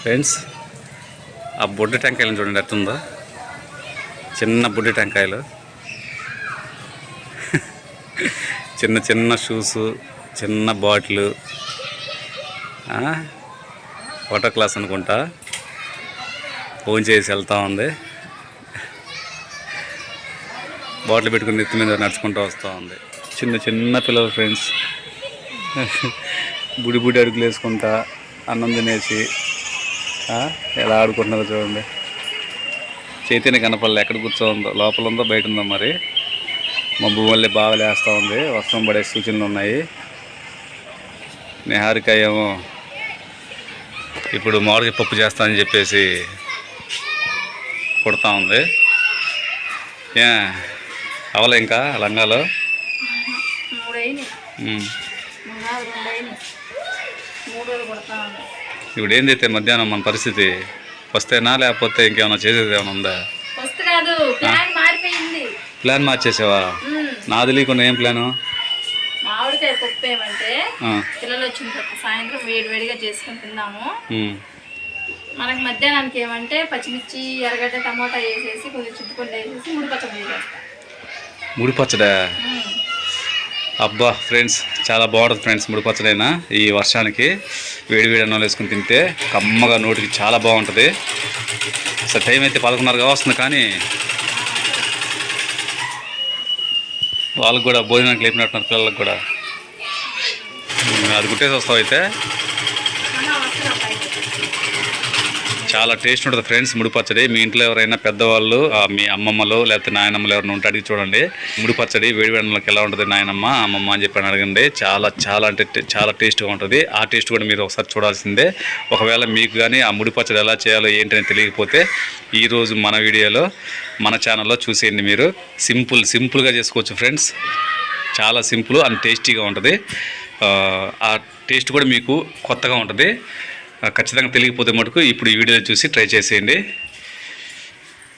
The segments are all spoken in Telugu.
ఫ్రెండ్స్ ఆ బొడ్డు టెంకాయలను చూడండి ఎట్టుందో చిన్న బుడ్డి టెంకాయలు. చిన్న చిన్న షూస్ చిన్న బాటిల్. వాటర్ క్లాస్ అనుకుంటా. ఫోన్ చేసి వెళ్తూ ఉంది. బాటిల్ పెట్టుకుని నెత్తి మీద నడుచుకుంటూ వస్తూ ఉంది. చిన్న చిన్న పిల్లలు ఫ్రెండ్స్ బుడి బుడి అడుగులు వేసుకుంటా అన్నం తినేసి. ఎలా ఆడుకుంటున్నారో చూడండి. చైతన్య కనపడలే. ఎక్కడ కూర్చోందో? లోపల ఉందో? బయట ఉందో మరి? మబ్బు మళ్ళీ బాగా లేస్తూ ఉంది. వర్షం పడే సూచనలు ఉన్నాయి. నిహారిక ఏమో ఇప్పుడు మామిడికాయ పప్పు చేస్తానని చెప్పేసి కొడతా ఉంది. ఏ? అవలే ఇంకా లంగాలో? మూడు ఇప్పుడు ఏందైతే మధ్యాహ్నం మన పరిస్థితి? వస్తేనా లేకపోతే ఇంకేమైనా చేసేది ఏమైనా ఉందా? ప్లాన్ మార్చేసావా? నాది లేకుండా ఏం ప్లాను మామిడికాయ పప్పు ఏమంటే పిల్లలు వచ్చిన సాయంత్రం వేడి వేడిగా చేసుకొని తిందాము. ఉమ్, మనకి మధ్యాహ్నానికి ఏమంటే పచ్చిమిర్చి ఎర్రగడ్డ టమాటా వేసేసి కొంచెం చింతపండు వేసేసి ముడి పచ్చడి ముడి అబ్బా ఫ్రెండ్స్ చాలా బాగుంటుంది ఫ్రెండ్స్ ముడిపచ్చడైనా ఈ వర్షానికి. వేడి వేడి అన్నం వేసుకుని తింటే కమ్మగా నోటికి చాలా బాగుంటుంది. అసలు టైం అయితే పదకొండున్నరగా వస్తుంది కానీ వాళ్ళకి కూడా భోజనానికి లేపినట్టున్నారు పిల్లలకు కూడా. అది గుట్టేసి వస్తావు అయితే. చాలా టేస్ట్ ఉంటుంది ఫ్రెండ్స్ ముడి పచ్చడి. మీ ఇంట్లో ఎవరైనా పెద్దవాళ్ళు మీ అమ్మమ్మలు లేకపోతే నాయనమ్మలు ఎవరైనా ఉంటే అడిగి చూడండి. ముడి పచ్చడి వేడి వేడంలోకి ఎలా ఉంటుంది నాయనమ్మ అమ్మమ్మ అని చెప్పి అడగండి. చాలా చాలా అంటే చాలా టేస్ట్గా ఉంటుంది. ఆ టేస్ట్ కూడా మీరు ఒకసారి చూడాల్సిందే. ఒకవేళ మీకు కానీ ఆ ముడి పచ్చడి ఎలా చేయాలో ఏంటని తెలియకపోతే ఈరోజు మన వీడియోలో మన ఛానల్లో చూసేయండి మీరు. సింపుల్ సింపుల్గా చేసుకోవచ్చు ఫ్రెండ్స్. చాలా సింపుల్ అండ్ టేస్టీగా ఉంటుంది. ఆ, టేస్ట్ కూడా మీకు కొత్తగా ఉంటుంది. ఖచ్చితంగా తెలియకపోతే మటుకు ఇప్పుడు ఈ వీడియో చూసి ట్రై చేసేయండి.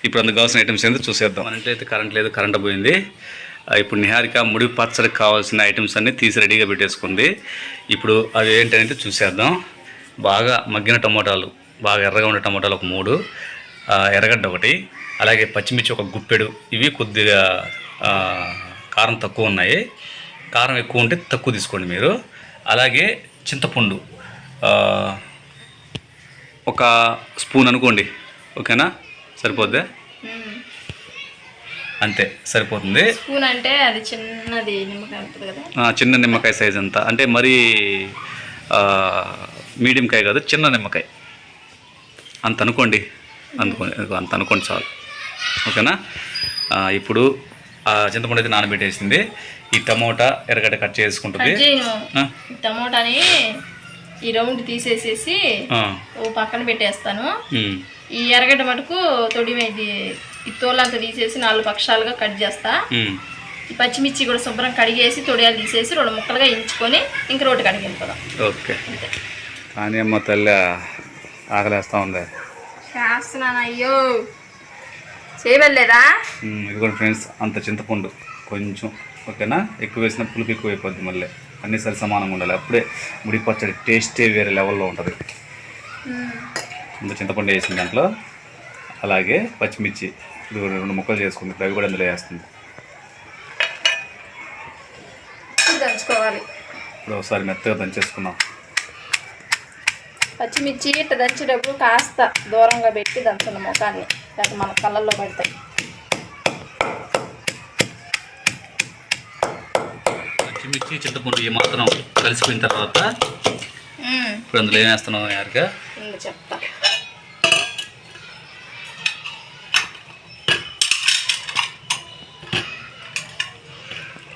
ఇప్పుడు అందుకు కావాల్సిన ఐటమ్స్ ఏంటో చూసేద్దాం. మన ఇంట్లో అయితే కరెంట్ లేదు కరెంట్ పోయింది. ఇప్పుడు నిహారిక ముడి పచ్చడికి కావాల్సిన ఐటమ్స్ అన్నీ తీసి రెడీగా పెట్టేసుకుంది. ఇప్పుడు అవి ఏంటంటే చూసేద్దాం. బాగా మగ్గిన టమోటాలు బాగా ఎర్రగా ఉండే టమోటాలు ఒక మూడు ఎర్రగడ్డ ఒకటి అలాగే పచ్చిమిర్చి ఒక గుప్పెడు. ఇవి కొద్దిగా కారం తక్కువ ఉన్నాయి. కారం ఎక్కువ ఉంటే తక్కువ తీసుకోండి మీరు. అలాగే చింతపండు ఒక స్పూన్ అనుకోండి. ఓకేనా? సరిపోద్దా. అంతే సరిపోతుంది. స్పూన్ అంటే అది చిన్నది నిమ్మకాయ కదా? చిన్న నిమ్మకాయ సైజ్ అంత. అంటే మరీ మీడియం కాయ కాదు చిన్న నిమ్మకాయ. అంత అనుకోండి. అనుకోండి అంత అనుకోండి చాలు. ఓకేనా? ఇప్పుడు ఆ చింతపండు అయితే నానబెట్టేసింది. ఈ టమోటా ఎర్రగడ్డ కట్ చేసుకుంటుంది. టమోటాని ఈ రౌండ్ తీసేసేసి ఓ పక్కన పెట్టేస్తాను. ఈ ఎర్రగడ్డ మటుకు తొడి ఈ తోలంతా తీసేసి నాలుగు పక్షాలుగా కట్ చేస్తా. ఈ పచ్చిమిర్చి కూడా శుభ్రం కడిగేసి తొడియాలు తీసేసి రెండు ముక్కలుగా ఇంచుకొని ఇంక రోటి కడిగి వెళ్ళిపోదాం. ఓకే. కానీ అమ్మ తల్లి ఆకలేస్తూ ఉంది. చేస్తున్నాను అయ్యో. చేయవలేదా ఇదిగోండి ఫ్రెండ్స్ అంత చింతపండు కొంచెం ఓకేనా? ఎక్కువ వేసిన పులుపు ఎక్కువ అయిపోద్ది మళ్ళీ. అన్ని సరి సమానంగా ఉండాలి. అప్పుడే ముడి పచ్చడి టేస్టే వేరే లెవెల్లో ఉంటుంది. అంత చింతపండు వేసిన దాంట్లో అలాగే పచ్చిమిర్చి రెండు ముక్కలు చేసుకుంది. అవి కూడా అందులో వేస్తుంది. దంచుకోవాలి. ఇప్పుడు ఒకసారి మెత్తగా దంచేసుకున్నాం పచ్చిమిర్చి ఇట్ట దంచేటప్పుడు కాస్త దూరంగా పెట్టి దంచున్న ముఖాన్ని. లేకపోతే మన కళ్ళల్లో పడతాయి. పచ్చిమిర్చి చింతపండు ఈ మాత్రం కలిసిపోయిన తర్వాత ఇప్పుడు అందులో ఏం వేస్తున్నాం యారుగా ఇంక చెప్తా.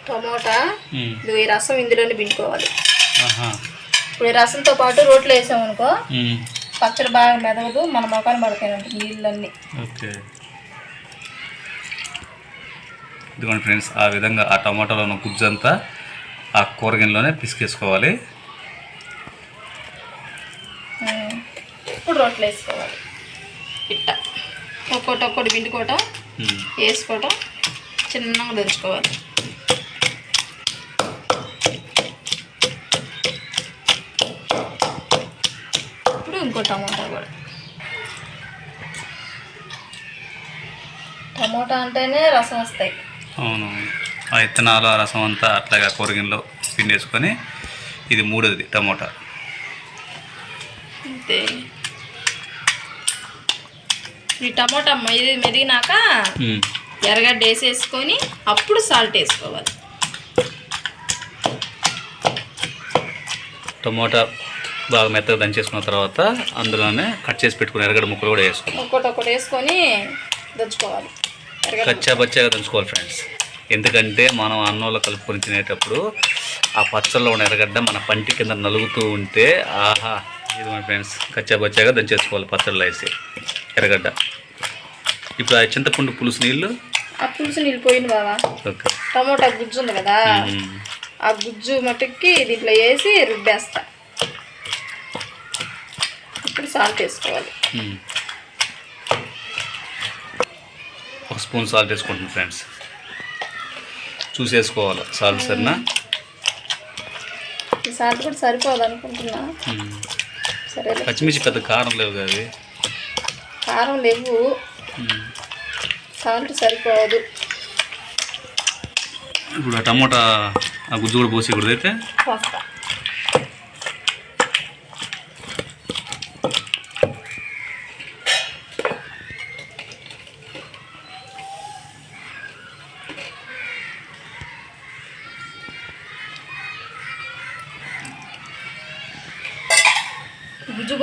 టమోటా ఈ రసం ఇందులోనే పిండుకోవాలి. ఇప్పుడు ఈ రసంతో పాటు రోట్లో వేసామనుకో పచ్చడి బాగా మెదగదు మన మొఖాన్ని పడతాయి నీళ్ళన్నీ. ఓకే. ఇదిగోండి ఫ్రెండ్స్ ఆ విధంగా ఆ టమాటాలో ఉన్న గుజ్జు అంతా ఆ కూరగిన్నెలోనే పిసికేసుకోవాలి. ఇప్పుడు రొట్టెలు వేసుకోవాలి. ఇట్ట. ఒక్కోటి ఒక్కోటి పిండుకోట వేసుకోట చిన్నగా దంచుకోవాలి. ఇప్పుడు ఇంకో టమాటా కూడా. టమోటా అంటేనే రసం వస్తాయి. అవునవును. ఆ విత్తనాలు ఆ రసం అంతా అట్లాగా కూరగిన్నెలో పిండేసుకొని ఇది మూడోది టమోటా. అంతే. ఈ టమోటా ఇది మెదిగినాక. ఎర్రగడ్డ వేసేసుకొని అప్పుడు సాల్ట్ వేసుకోవాలి. టమోటా బాగా మెత్తగా దంచేసుకున్న తర్వాత అందులోనే కట్ చేసి పెట్టుకుని ఎరగడ ముక్కలు కూడా వేసుకోవాలి. ఒక్కొక్కటి ఒకటి వేసుకొని దంచుకోవాలి. ఎర్రగడ్డ కచ్చా బచ్చాగా దంచుకోవాలి ఫ్రెండ్స్. ఎందుకంటే మనం అన్నంలో కలుపుకొని తినేటప్పుడు ఆ పచ్చళ్ళలో ఉన్న ఎర్రగడ్డ మన పంటి కింద నలుగుతూ ఉంటే ఆహా ఇది మన ఫ్రెండ్స్ కచ్చా బచ్చాగా దంచేసుకోవాలి పచ్చళ్ళలో వేసి ఎర్రగడ్డ. ఇప్పుడు ఆ చింతపండు పులుసు నీళ్ళు? ఆ పులుసు నీళ్ళు పోయింది బావా. ఓకే. టమోటా గుజ్జు ఉంది కదా. ఆ గుజ్జు మట్టుకి దీంట్లో వేసి రుబ్బేస్తా. ఇప్పుడు సాల్ట్ వేసుకోవాలి. ఒక స్పూన్ సాల్ట్ వేసుకుంటుంది ఫ్రెండ్స్. చూసేసుకోవాలి. సాల్ట్ సరేనా? ఈ సాల్ట్ కూడా సరిపోదు అనుకుంటున్నా. సరే పచ్చిమిర్చి పెద్ద కారం లేవు కదా. కారం లేవు. సాల్ట్ సరిపోదు. ఇప్పుడు ఆ టమోటా ఆ గుజ్జు కూడా పోసి కూడా అయితే?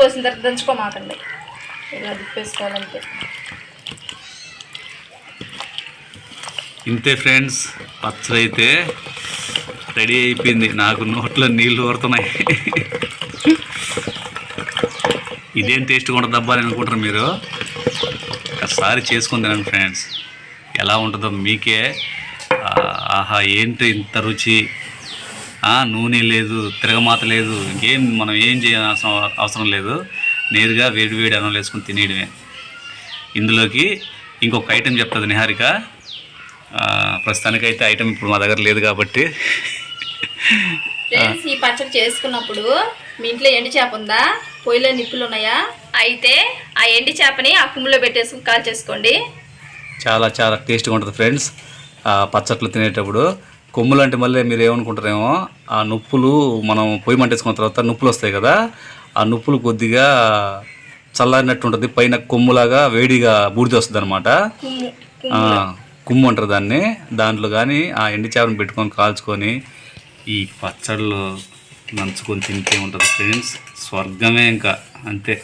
పోసిన తర్వాత దంచుకోమాకండి ఇలా దిప్పేసుకోవాలంటే ఇంతే ఫ్రెండ్స్ పచ్చడి అయితే రెడీ అయిపోయింది. నాకు నోట్లో నీళ్ళు ఊరుతున్నాయి. ఇదేం టేస్ట్గా ఉంటుంది అబ్బా అని అనుకుంటారు మీరు. ఒకసారి చేసుకుని తినండి ఫ్రెండ్స్. ఎలా ఉంటుందో మీకే ఆహా ఏంటి ఇంత రుచి? నూనె లేదు తిరగమాత లేదు ఇంకేం మనం ఏం చేయాల్సిన అవసరం లేదు. నేరుగా వేడి వేడి అన్నం వేసుకుని తినేయడమే. ఇందులోకి ఇంకొక ఐటెం చెప్తుంది నిహారిక. ప్రస్తుతానికైతే ఐటెం ఇప్పుడు మా దగ్గర లేదు కాబట్టి. ఈ పచ్చడి చేసుకున్నప్పుడు మీ ఇంట్లో ఎండి చేప ఉందా? పొయ్యిలో నిప్పులు ఉన్నాయా? అయితే ఆ ఎండి చేపని ఆ కుమ్ములో పెట్టేసుకుని కాల్ చేసుకోండి చాలా చాలా టేస్ట్గా ఉంటుంది ఫ్రెండ్స్. ఆ పచ్చట్లు తినేటప్పుడు కొమ్ములు అంటే మళ్ళీ మీరు ఏమనుకుంటారేమో ఆ నొప్పులు మనం పొయ్యి మంటేసుకున్న తర్వాత నొప్పులు వస్తాయి కదా ఆ నొప్పులు కొద్దిగా చల్లారినట్టు ఉంటుంది పైన కొమ్ములాగా వేడిగా బూడిద వస్తుంది అనమాట కుమ్ము అంటారు దాన్ని. దాంట్లో కానీ ఆ ఎండి చేపను పెట్టుకొని కాల్చుకొని ఈ పచ్చళ్ళు నంచుకొని తింటే ఉంటుంది ఫ్రెండ్స్. స్వర్గమే ఇంకా అంతే.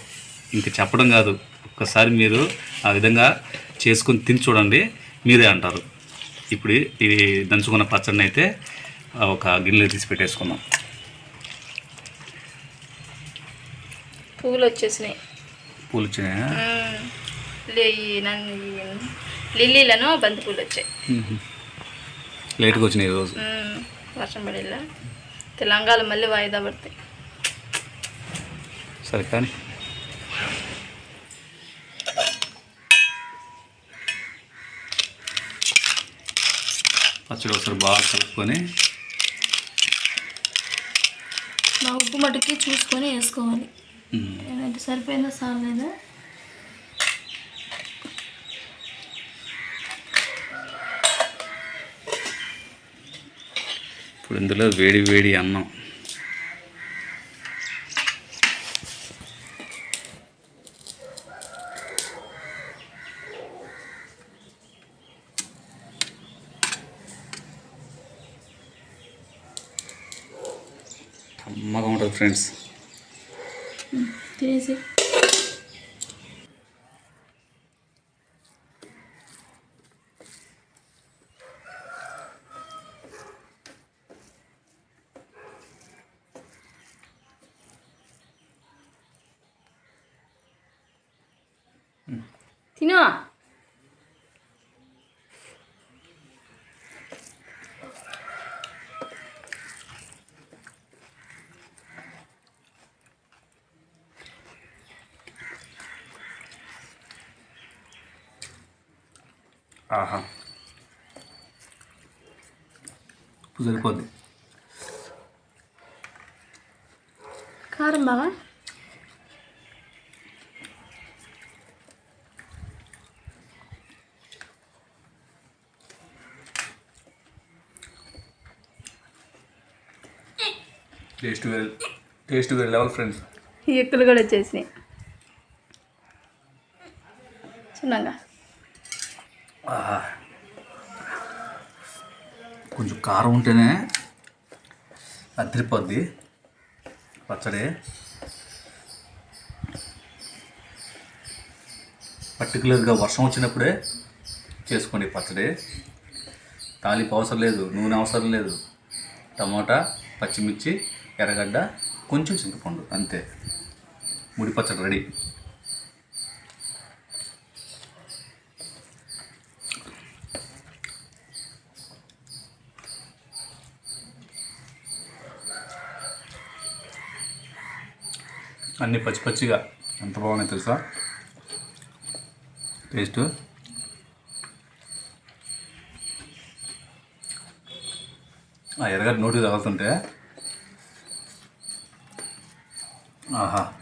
ఇంకా చెప్పడం కాదు ఒక్కసారి మీరు ఆ విధంగా చేసుకొని తిని చూడండి మీరే అంటారు. ఇప్పుడు ఇది దంచుకున్న పచ్చడిని అయితే ఒక గిన్నెలో తీసి పెట్టేసుకుందాం. పువ్వులు వచ్చేసినాయి పూలు వచ్చినాయా లిల్లీలను బంతి పూలు వచ్చాయి. లేట్గా వచ్చినాయి ఈరోజు మ్మ్. వర్షం పడేలా. తెలంగాణ మళ్ళీ వాయిదా పడతాయి. సరే కానీ పచ్చడి ఒకసారి బాగా కలుపుకొని నా ఉప్పు మటుకి చూసుకొని వేసుకోవాలి. ఏమంటే సరిపోయిందా సార్లేదా ఇప్పుడు ఇందులో వేడి వేడి అన్నం. అమ్మగా ఉంటుంది ఫ్రెండ్స్. తినేసి తినో. సరిపోద్ది. కారం బాగా టేస్ట్ వేరే టేస్ట్ వెల్ లెవెల్ ఫ్రెండ్స్ ఎక్కులు కూడా వచ్చేసి చిన్నగా ఆహా. కొంచెం కారం ఉంటేనే అద్దరిపోద్ది. పచ్చడి. పర్టికులర్గా వర్షం వచ్చినప్పుడే చేసుకోండి పచ్చడి. తాలింపు అవసరం లేదు నూనె అవసరం లేదు. టమోటా పచ్చిమిర్చి ఎర్రగడ్డ కొంచెం చింతపండు అంతే. ముడి పచ్చడి రెడీ. అన్నీ పచ్చి పచ్చిగా. ఎంత బాగున్నాయి తెలుసా? టేస్ట్. ఆ ఎర్రగడ్డ నోటికి తగులుతుంటే. ఆహా.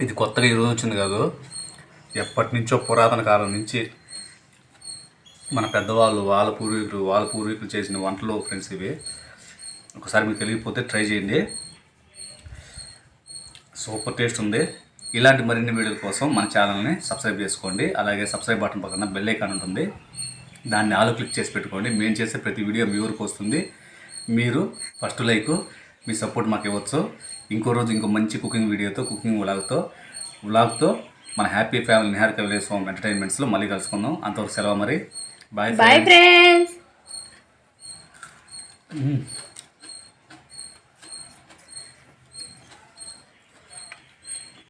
ఇది కొత్తగా ఈరోజు వచ్చింది కాదు. ఎప్పటి నుంచో పురాతన కాలం నుంచి మన పెద్దవాళ్ళు వాళ్ళ పూర్వీకులు వాళ్ళ పూర్వీకులు చేసిన వంటలు ఫ్రెండ్స్ ఇవి. ఒకసారి మీకు తెలియకపోతే ట్రై చేయండి. సూపర్ టేస్ట్ ఉంది. ఇలాంటి మరిన్ని వీడియోల కోసం మన ఛానల్ని సబ్స్క్రైబ్ చేసుకోండి. అలాగే సబ్స్క్రైబ్ బటన్ పక్కన బెల్ ఐకాన్ ఉంటుంది. దాన్ని ఆలో క్లిక్ చేసి పెట్టుకోండి. మేము చేసే ప్రతి వీడియో మీ ఊరికి వస్తుంది. మీరు ఫస్ట్ లైక్ మీ సపోర్ట్ మాకు ఇవ్వచ్చు. ఇంకో రోజు ఇంకో మంచి కుకింగ్ వీడియోతో కుకింగ్ వ్లాగ్తో వ్లాగ్తో మన happy family Niharika village home ఎంటర్టైన్మెంట్స్లో మళ్ళీ కలుసుకుందాం. అంతవరకు సెలవు మరి. Bye bye friends friends